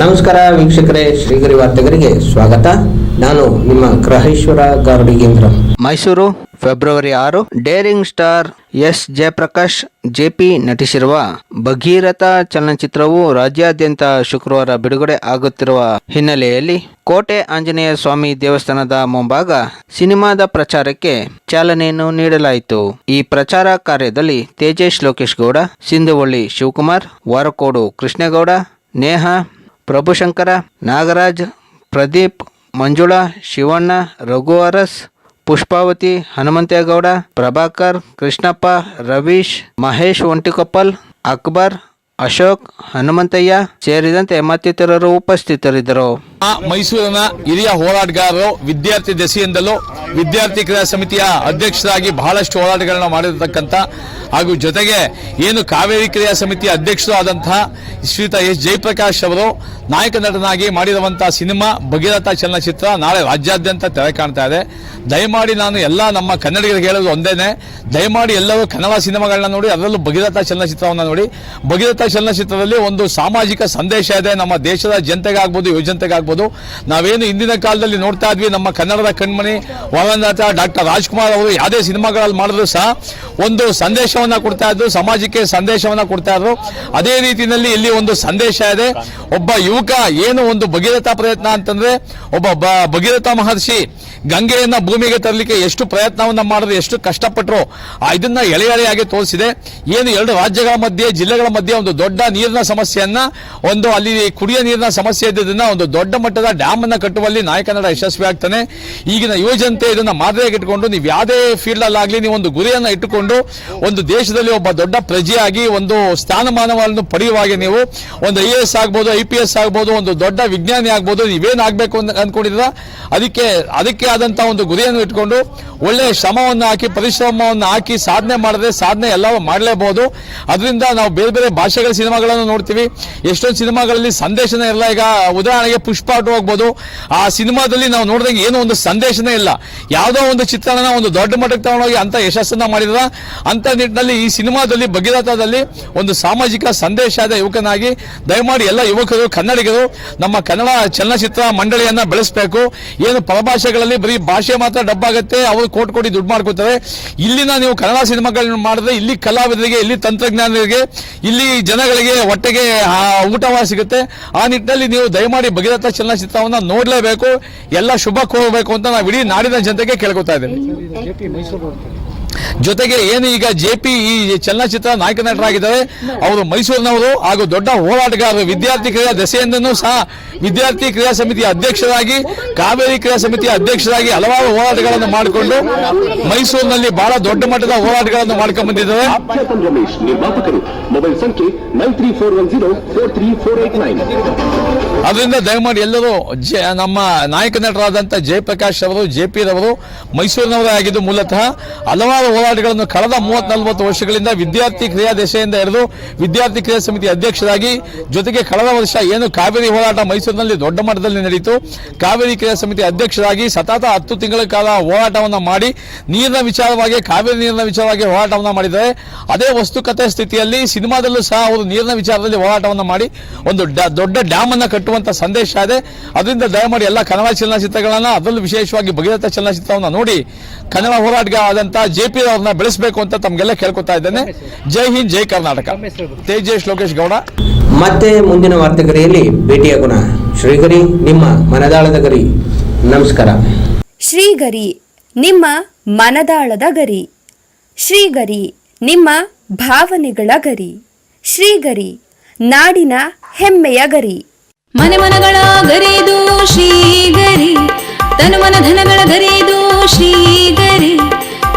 ನಮಸ್ಕಾರ ವೀಕ್ಷಕರೇ, ಶ್ರೀಗರಿ ವಾರ್ತೆಗರಿಗೆ ಸ್ವಾಗತ. ನಾನು ನಿಮ್ಮ ಗ್ರಹೇಶ್ವರ ಗಾರ್ಡಿಗೇಂದ್ರ. ಮೈಸೂರು, ಫೆಬ್ರವರಿ ಆರು, daring star S Jayaprakash JP ನಟಿಸಿರುವ Bhagiratha ಚಲನಚಿತ್ರವು ರಾಜ್ಯಾದ್ಯಂತ ಶುಕ್ರವಾರ ಬಿಡುಗಡೆ ಆಗುತ್ತಿರುವ ಹಿನ್ನೆಲೆಯಲ್ಲಿ ಕೋಟೆ ಆಂಜನೇಯ ಸ್ವಾಮಿ ದೇವಸ್ಥಾನದ ಮುಂಭಾಗ ಸಿನಿಮಾದ ಪ್ರಚಾರಕ್ಕೆ ಚಾಲನೆಯನ್ನು ನೀಡಲಾಯಿತು. ಈ ಪ್ರಚಾರ ಕಾರ್ಯದಲ್ಲಿ ತೇಜೇಶ್ ಲೋಕೇಶ್ ಗೌಡ, ಸಿಂಧುವಳ್ಳಿ ಶಿವಕುಮಾರ್, ವಾರಕೋಡು ಕೃಷ್ಣೇಗೌಡ, ನೇಹ ಪ್ರಭುಶಂಕರ, ನಾಗರಾಜ್, ಪ್ರದೀಪ್, ಮಂಜುಳಾ, ಶಿವಣ್ಣ, ರಘು ಅರಸ್, ಪುಷ್ಪಾವತಿ, ಹನುಮಂತೇಗೌಡ, ಪ್ರಭಾಕರ್, ಕೃಷ್ಣಪ್ಪ, ರವೀಶ್, ಮಹೇಶ್ ಒಂಟಿಕೊಪ್ಪಲ್, ಅಕ್ಬರ್, ಅಶೋಕ್, ಹನುಮಂತಯ್ಯ ಸೇರಿದಂತೆ ಮತ್ತಿತರರು ಉಪಸ್ಥಿತರಿದ್ದರು. ಮೈಸೂರಿನ ಹಿರಿಯ ಹೋರಾಟಗಾರರು ವಿದ್ಯಾರ್ಥಿ ದೆಸೆಯಿಂದಲೂ ವಿದ್ಯಾರ್ಥಿ ಕ್ರಿಯಾ ಸಮಿತಿಯ ಅಧ್ಯಕ್ಷರಾಗಿ ಬಹಳಷ್ಟು ಹೋರಾಟಗಳನ್ನ ಮಾಡಿರತಕ್ಕಂಥ ಹಾಗೂ ಜೊತೆಗೆ ಏನು ಕಾವೇರಿ ಕ್ರಿಯಾ ಸಮಿತಿಯ ಅಧ್ಯಕ್ಷರು ಆದಂತಹ ಶ್ರೀತ ಎಸ್ ಜಯಪ್ರಕಾಶ್ ಅವರು ನಾಯಕ ನಟನಾಗಿ ಮಾಡಿರುವಂತಹ ಸಿನಿಮಾ ಭಗೀರಥ ಚಲನಚಿತ್ರ ನಾಳೆ ರಾಜ್ಯಾದ್ಯಂತ ತೆರೆ ಕಾಣ್ತಾ ಇದೆ. ದಯಮಾಡಿ ನಾನು ಎಲ್ಲ ನಮ್ಮ ಕನ್ನಡಿಗರಿಗೆ ಹೇಳೋದು ಒಂದೇನೆ, ದಯಮಾಡಿ ಎಲ್ಲರೂ ಕನ್ನಡ ಸಿನಿಮಾಗಳನ್ನ ನೋಡಿ, ಅದರಲ್ಲೂ ಭಗೀರಥ ಚಲನಚಿತ್ರವನ್ನು ನೋಡಿ. ಭಗೀರಥ ಚಲನಚಿತ್ರದಲ್ಲಿ ಒಂದು ಸಾಮಾಜಿಕ ಸಂದೇಶ ಇದೆ, ನಮ್ಮ ದೇಶದ ಜನತೆಗಾಗ್ಬೋದು, ಯುವಜನತೆಗಾಗ್ಬೋದು. ನಾವೇನು ಇಂದಿನ ಕಾಲದಲ್ಲಿ ನೋಡ್ತಾ ಇದ್ವಿ, ನಮ್ಮ ಕನ್ನಡದ ಕಣ್ಮಣಿ ವಾಲನಾಥ ಡಾಕ್ಟರ್ ರಾಜ್ಕುಮಾರ್ ಅವರು ಯಾವುದೇ ಸಿನಿಮಾಗಳಲ್ಲಿ ಮಾಡಿದ್ರು ಸಹ ಒಂದು ಸಂದೇಶವನ್ನು ಕೊಡ್ತಾ ಇದ್ರು, ಸಮಾಜಕ್ಕೆ ಸಂದೇಶವನ್ನು ಕೊಡ್ತಾ ಇದ್ರು. ಅದೇ ರೀತಿಯಲ್ಲಿ ಇಲ್ಲಿ ಒಂದು ಸಂದೇಶ ಇದೆ. ಒಬ್ಬ ಯುವಕ ಏನು ಒಂದು ಭಗೀರಥ ಪ್ರಯತ್ನ ಅಂತಂದ್ರೆ, ಒಬ್ಬ ಭಗೀರಥ ಮಹರ್ಷಿ ಗಂಗೆಯನ್ನ ಭೂಮಿಗೆ ತರಲಿಕ್ಕೆ ಎಷ್ಟು ಪ್ರಯತ್ನವನ್ನ ಮಾಡಿದ್ರು, ಎಷ್ಟು ಕಷ್ಟಪಟ್ಟರು ಇದನ್ನ ಎಳೆ ಎಳೆಯಾಗಿ ತೋರಿಸಿದೆ. ಏನು ಎರಡು ರಾಜ್ಯಗಳ ಮಧ್ಯೆ, ಜಿಲ್ಲೆಗಳ ಮಧ್ಯೆ ಒಂದು ದೊಡ್ಡ ನೀರಿನ ಸಮಸ್ಯೆಯನ್ನ, ಒಂದು ಅಲ್ಲಿ ಕುಡಿಯ ನೀರಿನ ಸಮಸ್ಯೆ ಇದ್ದದನ್ನ ಒಂದು ದೊಡ್ಡ ಮಟ್ಟದ ಡ್ಯಾಮ್ ಅನ್ನ ಕಟ್ಟುವಲ್ಲಿ ನಾಯಕನಡ ಯಶಸ್ವಿ ಆಗ್ತಾನೆ. ಈಗಿನ ಯುವಜನತೆ ಇದನ್ನ ಮಾದರಿಯಾಗಿ ಇಟ್ಟುಕೊಂಡು, ನೀವು ಯಾವುದೇ ಫೀಲ್ಡ್ ಅಲ್ಲಾಗ್ಲಿ ನೀವು ಒಂದು ಗುರಿಯನ್ನ ಇಟ್ಟುಕೊಂಡು, ಒಂದು ದೇಶದಲ್ಲಿ ಒಬ್ಬ ದೊಡ್ಡ ಪ್ರಜೆಯಾಗಿ ಒಂದು ಸ್ಥಾನಮಾನವನ್ನು ಪಡೆಯುವ ಹಾಗೆ ನೀವು ಒಂದು ಐ ಎಸ್ ಆಗ್ಬೋದು, ಐ ಪಿ ಎಸ್ ಆಗ್ಬೋದು, ಒಂದು ದೊಡ್ಡ ವಿಜ್ಞಾನಿ ಆಗ್ಬೋದು, ನೀವೇನ್ ಆಗ್ಬೇಕು ಅಂತ ಅನ್ಕೊಂಡಿದ್ರ ಅದಕ್ಕೆ ಅದಕ್ಕೆ ಆದಂತ ಒಂದು ಗುರಿಯನ್ನು ಇಟ್ಕೊಂಡು ಒಳ್ಳೆಯ ಶ್ರಮವನ್ನು ಹಾಕಿ, ಪರಿಶ್ರಮವನ್ನು ಹಾಕಿ ಸಾಧನೆ ಮಾಡಿದ್ರೆ ಸಾಧನೆ ಎಲ್ಲ ಮಾಡಲೇಬಹುದು. ಅದರಿಂದ ನಾವು ಬೇರೆ ಬೇರೆ ಭಾಷೆಗಳ ಸಿನಿಮಾಗಳನ್ನು ನೋಡ್ತೀವಿ. ಎಷ್ಟೊಂದು ಸಿನಿಮಾಗಳಲ್ಲಿ ಸಂದೇಶನೇ ಇಲ್ಲ. ಈಗ ಉದಾಹರಣೆಗೆ ಪುಷ್ಪ ಹೋಗ್ಬೋದು. ಆ ಸಿನಿಮಾದಲ್ಲಿ ನಾವು ನೋಡಿದಂಗೆ ಏನೋ ಒಂದು ಸಂದೇಶನೇ ಇಲ್ಲ. ಯಾವುದೋ ಒಂದು ಚಿತ್ರಣನ ಒಂದು ದೊಡ್ಡ ಮಟ್ಟಕ್ಕೆ ತಗೊಂಡೋಗಿ ಅಂತ ಯಶಸ್ಸನ್ನ ಮಾಡಿದ್ರ, ಅಂತ ನಿಟ್ಟಿನಲ್ಲಿ ಈ ಸಿನಿಮಾದಲ್ಲಿ, ಭಗೀರಥದಲ್ಲಿ ಒಂದು ಸಾಮಾಜಿಕ ಸಂದೇಶ ಆದ ಯುವಕನಾಗಿ ದಯಮಾಡಿ ಎಲ್ಲ ಯುವಕರು, ಕನ್ನಡಿಗರು ನಮ್ಮ ಕನ್ನಡ ಚಲನಚಿತ್ರ ಮಂಡಳಿಯನ್ನ ಬೆಳೆಸಬೇಕು. ಏನು ಪರಭಾಷೆಗಳಲ್ಲಿ ಬರೀ ಭಾಷೆ ಮಾತ್ರ ಡಬ್ಬಾಗುತ್ತೆ ಅವರು ಕೋಟ್ ಕೋಟಿ ದುಡ್ಡು ಮಾಡ್ಕೋತಾರೆ. ಇಲ್ಲಿನ ನೀವು ಕನ್ನಡ ಸಿನಿಮಾಗಳನ್ನ ಮಾಡಿದ್ರೆ ಇಲ್ಲಿ ಕಲಾವಿದರಿಗೆ, ಇಲ್ಲಿ ತಂತ್ರಜ್ಞಾನಿಗೆ ಇಲ್ಲಿ ಜನಗಳಿಗೆ ಹೊಟ್ಟೆಗೆ ಊಟವ ಸಿಗುತ್ತೆ. ಆ ನಿಟ್ಟಿನಲ್ಲಿ ನೀವು ದಯಮಾಡಿ ಭಗೀರಥ ಚಲನಚಿತ್ರವನ್ನ ನೋಡಲೇಬೇಕು. ಎಲ್ಲ ಶುಭ ಕೋರಬೇಕು ಅಂತ ನಾವು ಇಡೀ ನಾಡಿನ ಜನತೆಗೆ ಕೇಳ್ಕೊತಾ ಇದ್ದೇವೆ. ಜೊತೆಗೆ ಏನು ಈಗ ಜೆ ಪಿ ಈ ಚಲನಚಿತ್ರ ನಾಯಕ ನಟರಾಗಿದ್ದಾರೆ ಅವರು ಮೈಸೂರಿನವರು ಹಾಗೂ ದೊಡ್ಡ ಹೋರಾಟಗಾರರು ವಿದ್ಯಾರ್ಥಿ ಕ್ರೀಡಾ ದೆಸೆಯಿಂದನೂ ಸಹ ವಿದ್ಯಾರ್ಥಿ ಕ್ರೀಡಾ ಸಮಿತಿ ಅಧ್ಯಕ್ಷರಾಗಿ ಕಾವೇರಿ ಕ್ರೀಡಾ ಸಮಿತಿಯ ಅಧ್ಯಕ್ಷರಾಗಿ ಹಲವಾರು ಹೋರಾಟಗಳನ್ನು ಮಾಡಿಕೊಂಡು ಮೈಸೂರಿನಲ್ಲಿ ಬಹಳ ದೊಡ್ಡ ಮಟ್ಟದ ಹೋರಾಟಗಳನ್ನು ಮಾಡ್ಕೊಂಡು ಬಂದಿದ್ದಾರೆ. ಚೇತನ್ ರಮೇಶ್ ನಿರ್ಮಾಪಕರು. ಮೊಬೈಲ್ ಸಂಖ್ಯೆ nine three four one zero four three four eight nine. ಅದರಿಂದ ದಯಮಾಡಿ ಎಲ್ಲರೂ ನಮ್ಮ ನಾಯಕ ನಟರಾದಂತಹ ಜಯಪ್ರಕಾಶ್ ಅವರು ಜೆ ಪಿ ರವರು ಮೈಸೂರಿನವರೇ ಆಗಿದ್ದು ಮೂಲತಃ ಹಲವಾರು ಹೋರಾಟಗಳನ್ನು ಕಳೆದ ಮೂವತ್ತ್ ನಲವತ್ತು ವರ್ಷಗಳಿಂದ ವಿದ್ಯಾರ್ಥಿ ಕ್ರಿಯಾ ದೆಸೆಯಿಂದ ಹಿಡಿದು ವಿದ್ಯಾರ್ಥಿ ಕ್ರಿಯಾ ಸಮಿತಿ ಅಧ್ಯಕ್ಷರಾಗಿ ಜೊತೆಗೆ ಕಳೆದ ವರ್ಷ ಏನು ಕಾವೇರಿ ಹೋರಾಟ ಮೈಸೂರಿನಲ್ಲಿ ದೊಡ್ಡ ಮಟ್ಟದಲ್ಲಿ ನಡೆಯಿತು. ಕಾವೇರಿ ಕ್ರಿಯಾ ಸಮಿತಿ ಅಧ್ಯಕ್ಷರಾಗಿ ಸತತ ಹತ್ತು ತಿಂಗಳ ಕಾಲ ಹೋರಾಟವನ್ನು ಮಾಡಿ ನೀರಿನ ವಿಚಾರವಾಗಿ ಕಾವೇರಿ ನೀರಿನ ವಿಚಾರವಾಗಿ ಹೋರಾಟವನ್ನು ಮಾಡಿದ್ದಾರೆ. ಅದೇ ವಸ್ತುಕತೆ ಸ್ಥಿತಿಯಲ್ಲಿ ಸಿನಿಮಾದಲ್ಲೂ ಸಹ ಅವರು ನೀರಿನ ವಿಚಾರದಲ್ಲಿ ಹೋರಾಟವನ್ನು ಮಾಡಿ ಒಂದು ದೊಡ್ಡ ಡ್ಯಾಮ್ ಅನ್ನು ಕಟ್ಟುವಂತ ಸಂದೇಶ ಇದೆ. ಅದರಿಂದ ದಯಮಾಡಿ ಎಲ್ಲ ಕನ್ನಡ ಚಲನಚಿತ್ರಗಳನ್ನು ಅದರಲ್ಲೂ ವಿಶೇಷವಾಗಿ ಭಗೀರಥ ಚಲನಚಿತ್ರವನ್ನು ನೋಡಿ. ಕನ್ನಡ ಹೋರಾಟಗಾರ ಆದಂತ ಜೆ ಪಿ ಅವ್ರನ್ನ ಬೆಳೆಸಬೇಕು ಅಂತ ತಮಗೆಲ್ಲ ಕೇಳ್ಕೊತಾ ಇದ್ದೇನೆ. ಜೈ ಹಿಂದ್ ಜೈ ಕರ್ನಾಟಕ. ತೇಜೇಶ್ ಲೋಕೇಶ್ ಗೌಡ. ಮತ್ತೆ ಮುಂದಿನ ವಾರ್ತೆಗರಿಯಲ್ಲಿ ಭೇಟಿಯಾಗೋಣ ಶ್ರೀಗರಿ ನಿಮ್ಮ ಮನದಾಳದ ಗರಿ. ನಮಸ್ಕಾರ. ಶ್ರೀಗರಿ ನಿಮ್ಮ ಮನದಾಳದ ಗರಿ. ಶ್ರೀಗರಿ ನಿಮ್ಮ ಭಾವನೆಗಳ ಗರಿ. ಶ್ರೀಗರಿ ನಾಡಿನ ಹೆಮ್ಮೆಯ ಗರಿ. ಮನೆ ಮನಗಳ ಗರಿದು ಶ್ರೀಗರಿ ತನು ಮನ ಧನಗಳ ಗರಿದು ಶ್ರೀಗರಿ